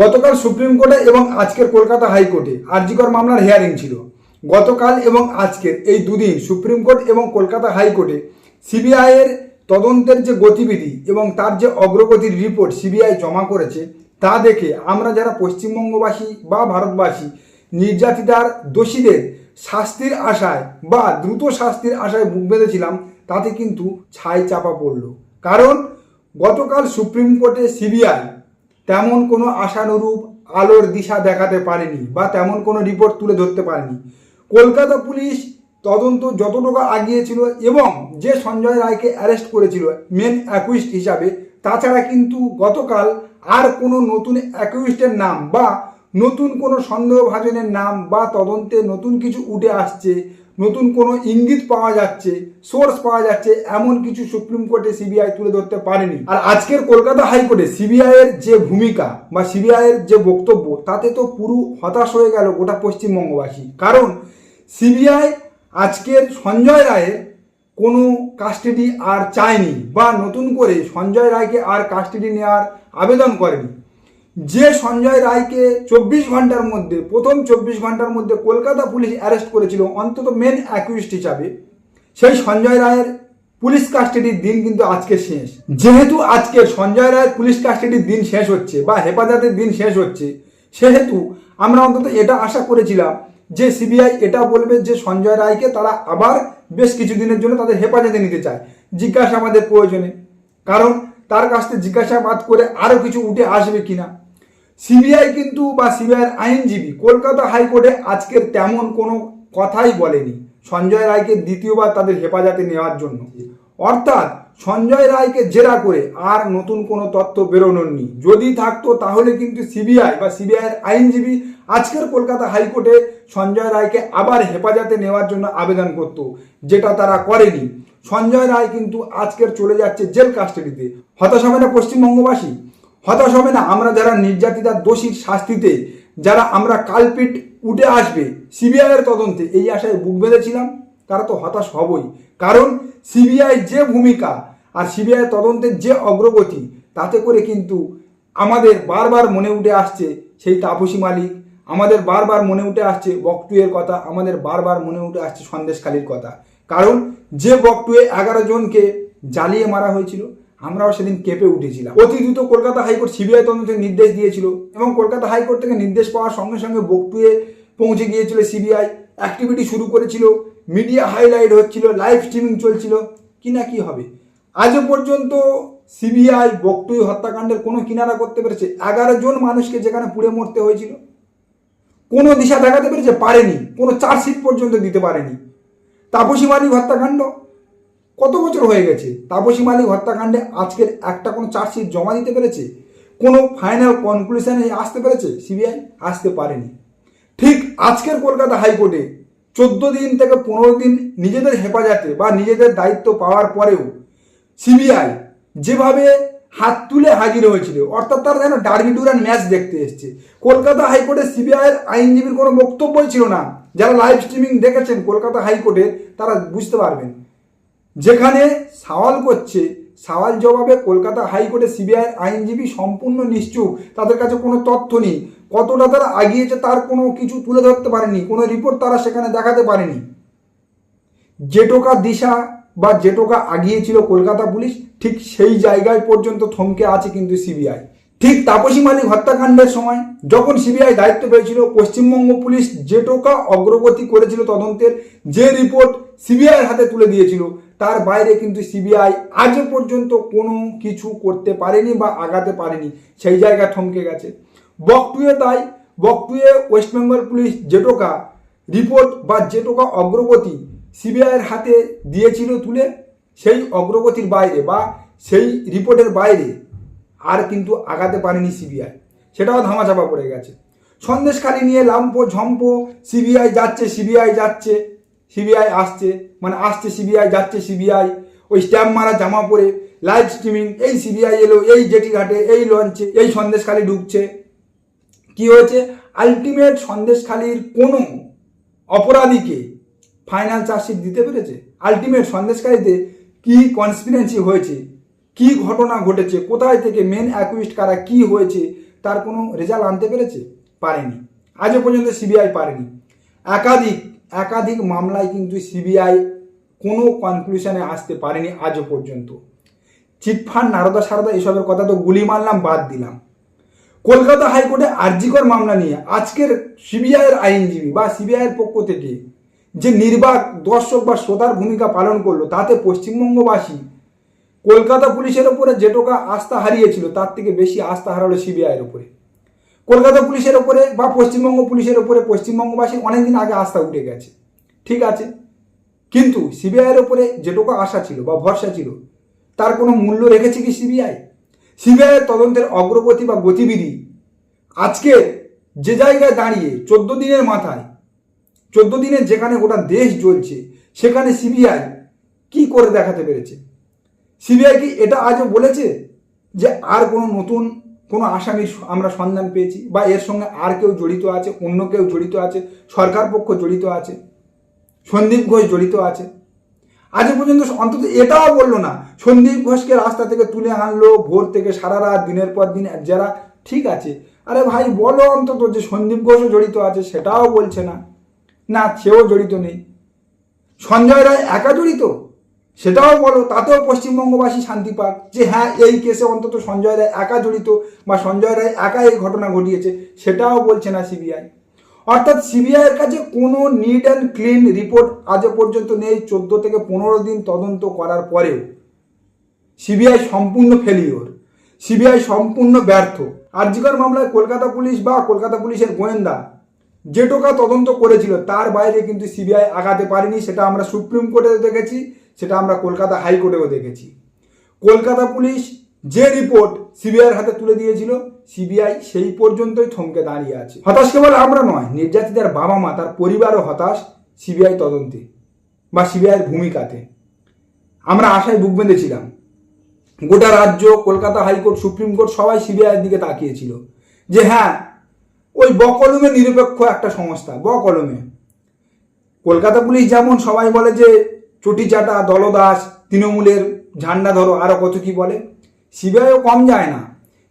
গতকাল সুপ্রিম কোর্টে এবং আজকের কলকাতা হাইকোর্টে আরজিকর মামলার হিয়ারিং ছিল। গতকাল এবং আজকের এই দুদিন সুপ্রিম কোর্ট এবং কলকাতা হাইকোর্টে সিবিআইয়ের তদন্তের যে গতিবিধি এবং তার যে অগ্রগতির রিপোর্ট সিবিআই জমা করেছে, তা দেখে আমরা যারা পশ্চিমবঙ্গবাসী বা ভারতবাসী, নির্যাতিতার দোষীদের শাস্তির আশায় বা দ্রুত শাস্তির আশায় বুক বেঁধেছিলাম, তাতে কিন্তু ছাই চাপা পড়ল। কারণ গতকাল সুপ্রিম কোর্টে সিবিআই তেমন কোনো আশানুরূপ আলোর দিশা দেখাতে পারেনি বা তেমন কোনো রিপোর্ট তুলে ধরতে পারেনি। কলকাতা পুলিশ তদন্ত যতটুকু আগিয়েছিল এবং যে সঞ্জয় রায়কে অ্যারেস্ট করেছিল মেন অ্যাকুইস্ট হিসাবে, তাছাড়া কিন্তু গতকাল আর কোনো নতুন অ্যাকুইস্টের নাম বা নতুন কোনো সন্দেহভাজনের নাম বা তদন্তে নতুন কিছু উঠে আসছে, নতুন কোনো ইঙ্গিত পাওয়া যাচ্ছে সোর্স পাওয়া যাচ্ছে, এমন কিছু সুপ্রিম কোর্টে সিবিআই তুলে ধরতে পারেনি। আর আজকের কলকাতা হাইকোর্টে সিবিআই এর যে ভূমিকা বা সিবিআই এর যে বক্তব্য, তাতে তো পুরো হতাশ হয়ে গেল গোটা পশ্চিমবঙ্গবাসী। কারণ সিবিআই আজকের সঞ্জয় রায়ের কোনো কাস্টাডি আর চায়নি বা নতুন করে সঞ্জয় রায়কে আর কাস্টাডি নেওয়ার আবেদন করেনি। যে সঞ্জয় রায়কে চব্বিশ ঘণ্টার মধ্যে, প্রথম চব্বিশ ঘণ্টার মধ্যে কলকাতা পুলিশ অ্যারেস্ট করেছিল অন্তত মেন অ্যাকিউস্ট হিসাবে, সেই সঞ্জয় রায়ের পুলিশ কাস্টাডির দিন কিন্তু আজকে শেষ। যেহেতু আজকে সঞ্জয় রায়ের পুলিশ কাস্টাডির দিন শেষ হচ্ছে বা হেফাজতের দিন শেষ হচ্ছে, সেহেতু আমরা অন্তত এটা আশা করেছিলাম যে সিবিআই এটা বলবে যে সঞ্জয় রায়কে তারা আবার বেশ কিছুদিনের জন্য তাদের হেফাজতে নিতে চায়। জিজ্ঞাসাবাদের প্রয়োজনে। কারণ তার কাছ থেকে জিজ্ঞাসাবাদ করে আরও কিছু উঠে আসবে কিনা সিবিআই কিন্তু বা সিবিআইয়ের আইনজীবী, কলকাতা হাইকোর্টে আজকের তেমন কোনো কথাই বলেনি সঞ্জয় রায়কে দ্বিতীয়বার তাদের হেফাজতে নেওয়ার জন্য। অর্থাৎ সঞ্জয় রায়কে জেরা করে আর নতুন কোনো তথ্য বেরোনোর নেই যদি থাকতো তাহলে কিন্তু সিবিআই বা সিবিআইয়ের আইনজীবী আজকের কলকাতা হাইকোর্টে সঞ্জয় রায়কে আবার হেফাজতে নেওয়ার জন্য আবেদন করত, যেটা তারা করেনি। সঞ্জয় রায় কিন্তু আজকের চলে যাচ্ছে জেল কাস্টাডিতে। হতাশ হবে না পশ্চিমবঙ্গবাসী হতাশ হবে না, আমরা যারা নির্যাতিতার দোষীর শাস্তিতে, যারা আমরা কালপিট উঠে আসবে সিবিআইয়ের তদন্তে, এই আশায় বুক বেঁধেছিলাম, তারা তো হতাশ হবই। কারণ সিবিআই যে ভূমিকা আর সিবিআই তদন্তের যে অগ্রগতি, তাতে করে কিন্তু আমাদের বারবার মনে উঠে আসছে সেই তাপসী মালিক, আমাদের বারবার মনে উঠে আসছে বকটুয়ের কথা, আমাদের বারবার মনে উঠে আসছে সন্দেশখালির কথা। কারণ যে বকটুয়ে এগারো জনকে জ্বালিয়ে মারা হয়েছিল আমরাও সেদিন কেঁপে উঠেছিলাম। অতি দ্রুত কলকাতা হাইকোর্ট সিবিআই তদন্তের নির্দেশ দিয়েছিল এবং কলকাতা হাইকোর্ট থেকে নির্দেশ পাওয়ার সঙ্গে সঙ্গে বকটুয়ে পৌঁছে গিয়েছিল সিবিআই। অ্যাক্টিভিটি শুরু করেছিল মিডিয়া হাইলাইট হচ্ছিল লাইভ স্ট্রিমিং চলছিল। কি না কি হবে? আজও পর্যন্ত সিবিআই বকটুই হত্যাকাণ্ডের কোনো কিনারা করতে পেরেছে? এগারো জন মানুষকে যেখানে পুড়ে মরতে হয়েছিল। কোনো দিশা দেখাতে পেরেছে? পারেনি। কোনো চার্জশিট পর্যন্ত দিতে পারেনি। তাপসী মালিক হত্যাকাণ্ড? কত বছর হয়ে গেছে? তাপসী মালিক হত্যাকাণ্ডে আজকের একটা কোনো চার্জশিট জমা দিতে পেরেছে? কোনো ফাইনাল কনক্লুশনে আসতে পেরেছে? সিবিআই আসতে পারেনি। ঠিক আজকের কলকাতা হাইকোর্টে চোদ্দ দিন থেকে পনেরো দিন নিজেদের হেফাজতে বা নিজেদের দায়িত্ব পাওয়ার পরেও সিবিআই যেভাবে হাত তুলে হাজির হয়েছিল, অর্থাৎ তারা যেন ডার্বি ডুরান ম্যাচ দেখতে এসছে। কলকাতা হাইকোর্টে সিবিআইয়ের আইনজীবীর কোনো বক্তব্যই ছিল না। যারা লাইভ স্ট্রিমিং দেখেছেন কলকাতা হাইকোর্টে, তারা বুঝতে পারবেন। যেখানে সওয়াল করছে, সওয়াল জবাবে কলকাতা হাইকোর্টে সিবিআই আইনজীবী সম্পূর্ণ নিশ্চুপ। তাদের কাছে কোনো তথ্য নেই। কতটা তারা আগিয়েছে তার কোনো কিছু তুলে ধরতে পারেনি। কোনো রিপোর্ট তারা সেখানে দেখাতে পারেনি। যেটোকা দিশা বা যেটোকা আগিয়েছিল কলকাতা পুলিশ, ঠিক সেই জায়গায় পর্যন্ত থমকে আছে কিন্তু সিবিআই। ঠিক তাপসী মালিক হত্যাকাণ্ডের সময় যখন সিবিআই দায়িত্ব পেয়েছিল, পশ্চিমবঙ্গ পুলিশ যেটোকা অগ্রগতি করেছিল তদন্তের, যে রিপোর্ট সিবিআইয়ের হাতে তুলে দিয়েছিল তার বাইরে কিন্তু সিবিআই আজও পর্যন্ত কোনো কিছু করতে পারেনি বা আগাতে পারেনি। সেই জায়গা থমকে গেছে। বকটুয়ে তাই, বকটুয়ে ওয়েস্ট বেঙ্গল পুলিশ যেটোকা রিপোর্ট বা যেটোকা অগ্রগতি সিবিআইয়ের হাতে দিয়েছিল তুলে, সেই অগ্রগতির বাইরে বা সেই রিপোর্টের বাইরে আর কিন্তু আগাতে পারেনি সিবিআই। সেটাও ধামাচাপা পড়ে গেছে। সন্দেশখালি নিয়ে লাম্পো ঝম্পো, সিবিআই যাচ্ছে সিবিআই যাচ্ছে। সিবিআই আসছে মানে আসছে সিবিআই যাচ্ছে সিবিআই ওই স্ট্যাম্প মারা জামা পরে লাইভ স্ট্রিমিং এই সিবিআই এলো, এই জেটি ঘাটে, এই লঞ্চে এই সন্দেশখালি ঢুকছে। কি হয়েছে? আলটিমেট সন্দেশখালির কোনো অপরাধীকে ফাইনাল চার্জশিট দিতে পেরেছে? আলটিমেট সন্দেশকারীতে কি কনসপিরেন্সি হয়েছে? কি ঘটনা ঘটেছে? কোথায় থেকে মেন অ্যাকুইস্ট কারা কি হয়েছে? তার কোনো রেজাল্ট আনতে পেরেছে? পারেনি। আজও পর্যন্ত সিবিআই পারেনি। একাধিক একাধিক মামলায় কিন্তু সিবিআই কোনো কনক্লুশনে আসতে পারেনি আজও পর্যন্ত। চিটফান্ড, নারদা সারদা এসবের কথা তো গুলি মারলাম, বাদ দিলাম। কলকাতা হাইকোর্টে আরজিকর মামলা নিয়ে আজকের সিবিআইয়ের আইনজীবী বা সিবিআইয়ের পক্ষ থেকে যে নির্বাক দর্শক বা শ্রোতার ভূমিকা পালন করল, তাতে পশ্চিমবঙ্গবাসী কলকাতা পুলিশের ওপরে যেটুকা আস্থা হারিয়েছিল, তার থেকে বেশি আস্থা হারালো সিবিআইয়ের ওপরে। কলকাতা পুলিশের ওপরে বা পশ্চিমবঙ্গ পুলিশের ওপরে, পশ্চিমবঙ্গবাসী অনেকদিন আগে আস্থা উঠে গেছে। ঠিক আছে? কিন্তু সিবিআইয়ের ওপরে যেটুকু আশা ছিল বা ভরসা ছিল, তার কোনো মূল্য রেখেছে কি সিবিআই? সিবিআইয়ের তদন্তের অগ্রগতি বা গতিবিধি আজকে যে জায়গায় দাঁড়িয়ে চোদ্দ দিনের মাথায়, চোদ্দ দিনের যেখানে গোটা দেশ জ্বলছে, সেখানে সিবিআই কি করে দেখাতে পেরেছে? সিবিআই কি এটা আজও বলেছে যে আর কোনো নতুন কোনো আসামির আমরা সন্ধান পেয়েছি। বা এর সঙ্গে আর কেউ জড়িত আছে, অন্য কেউ জড়িত আছে, সরকার পক্ষ জড়িত আছে, সন্দীপ ঘোষ জড়িত আছে। আজ পর্যন্ত অন্তত এটাও বলল না, সন্দীপ ঘোষকে রাস্তা থেকে তুলে আনলো, ভোর থেকে সারা রাত, দিনের পর দিন যারা ঠিক আছে। আরে ভাই, বলো অন্তত যে সন্দীপ ঘোষও জড়িত আছে, সেটাও বলছে না। না, সেও জড়িত নেই। সঞ্জয় রায় একা জড়িত? সেটাও বলো, তাতেও পশ্চিমবঙ্গবাসী শান্তি পাক যে হ্যাঁ এই কেসে অন্তত সঞ্জয় রায় একা জড়িত বা সঞ্জয় রায় একা এই ঘটনা ঘটিয়েছে, সেটাও বলছে না সিবিআই অর্থাৎ সিবিআইয়ের কাছে কোনো নিট অ্যান্ড ক্লিন রিপোর্ট আজও পর্যন্ত নেই, চোদ্দ থেকে পনেরো দিন তদন্ত করার পরেও। সিবিআই সম্পূর্ণ ফেলিওর সিবিআই সম্পূর্ণ ব্যর্থ। আরজিকর মামলায় কলকাতা পুলিশ বা কলকাতা পুলিশের গোয়েন্দা যে টোকা তদন্ত করেছিল, তার বাইরে কিন্তু সিবিআই আগাতে পারেনি, সেটা আমরা সুপ্রিম কোর্টে দেখেছি। সেটা আমরা কলকাতা হাইকোর্টেও দেখেছি। কলকাতা পুলিশ যে রিপোর্ট সিবিআইয়ের হাতে তুলে দিয়েছিল, সিবিআই সেই পর্যন্তই থমকে দাঁড়িয়ে আছে। হতাশ কেবল আমরা নয়, নির্যাতিতার বাবা মা তার পরিবারও হতাশ সিবিআই তদন্তে বা সিবিআইয়ের ভূমিকাতে। আমরা আশায় বুক বেঁধেছিলাম। গোটা রাজ্য, কলকাতা হাইকোর্ট, সুপ্রিম কোর্ট সবাই সিবিআইয়ের দিকে তাকিয়েছিল যে হ্যাঁ ওই বকলমে নিরপেক্ষ একটা সংস্থা, বকলমে। কলকাতা পুলিশ যেমন সবাই বলে যে চটি চাটা দলদাস, তৃণমূলের ঝান্ডা ধরো আরও কত কি বলে? সিবিআইও কম যায় না।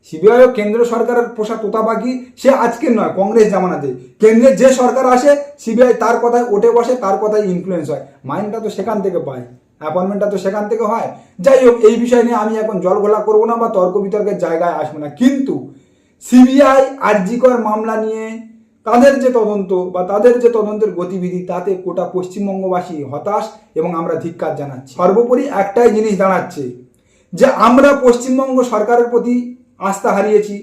সিবিআইও কেন্দ্র সরকারের পোষা তোতা পাখি সে আজকের নয়, কংগ্রেস জামানাতে। কেন্দ্রের যে সরকার আসে, সিবিআই তার কথায় ওঠে বসে, তার কথায় ইনফ্লুয়েন্স হয়। মাইন্ডটা তো সেখান থেকে পায়। অ্যাপয়েন্টমেন্টটা তো সেখান থেকে হয়। যাই হোক, এই বিষয় নিয়ে আমি এখন জলঘোলা করব না বা তর্ক বিতর্কের জায়গায় আসব না। কিন্তু সিবিআই আরজিকর মামলা নিয়ে তাদের যে তদন্ত বা তাদের যে তদন্তের গতিবিধি, তাতে গোটা পশ্চিমবঙ্গবাসী হতাশ এবং আমরা ধিক্কার জানাচ্ছি। সর্বোপরি একটাই জিনিস দাঁড়াচ্ছে যে আমরা পশ্চিমবঙ্গ সরকারের প্রতি আস্থা হারিয়েছি,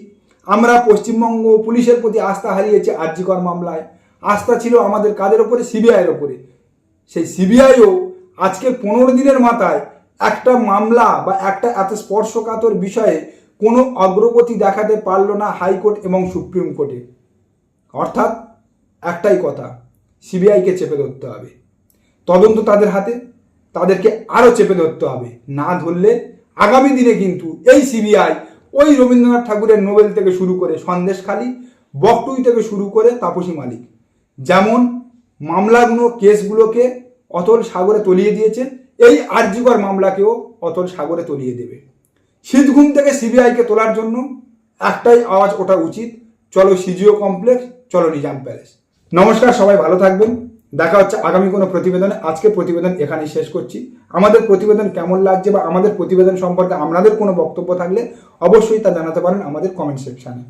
আমরা পশ্চিমবঙ্গ পুলিশের প্রতি আস্থা হারিয়েছি আরজিকর মামলায়। আস্থা ছিল আমাদের কাদের ওপরে? সিবিআইয়ের ওপরে। সেই সিবিআইও আজকে পনেরো দিনের মাথায় একটা মামলা বা একটা এত স্পর্শকাতর বিষয়ে কোনো অগ্রগতি দেখাতে পারল না হাইকোর্ট এবং সুপ্রিম কোর্টে। অর্থাৎ একটাই কথা, সিবিআইকে চেপে ধরতে হবে। তদন্ত তাদের হাতে, তাদেরকে আরও চেপে ধরতে হবে। না ধরলে আগামী দিনে কিন্তু এই সিবিআই ওই রবীন্দ্রনাথ ঠাকুরের নোবেল থেকে শুরু করে সন্দেশখালী বকটুই থেকে শুরু করে তাপসী মালিক। যেমন মামলাগুলো, কেসগুলোকে অতল সাগরে তলিয়ে দিয়েছে, এই আর্যিকর মামলাকেও অতল সাগরে তলিয়ে দেবে। শীতঘুম থেকে সিবিআইকে তোলার জন্য একটাই আওয়াজ ওঠা উচিত চলো সিজিও কমপ্লেক্স, চলো নিজাম প্যালেস। নমস্কার, সবাই ভালো থাকবেন। দেখা হচ্ছে আগামী কোনো প্রতিবেদনে। আজকে প্রতিবেদন এখানেই শেষ করছি। আমাদের প্রতিবেদন কেমন লাগছে বা আমাদের প্রতিবেদন সম্পর্কে আপনাদের কোনো বক্তব্য থাকলে অবশ্যই তা জানাতে পারেন আমাদের কমেন্ট সেকশানে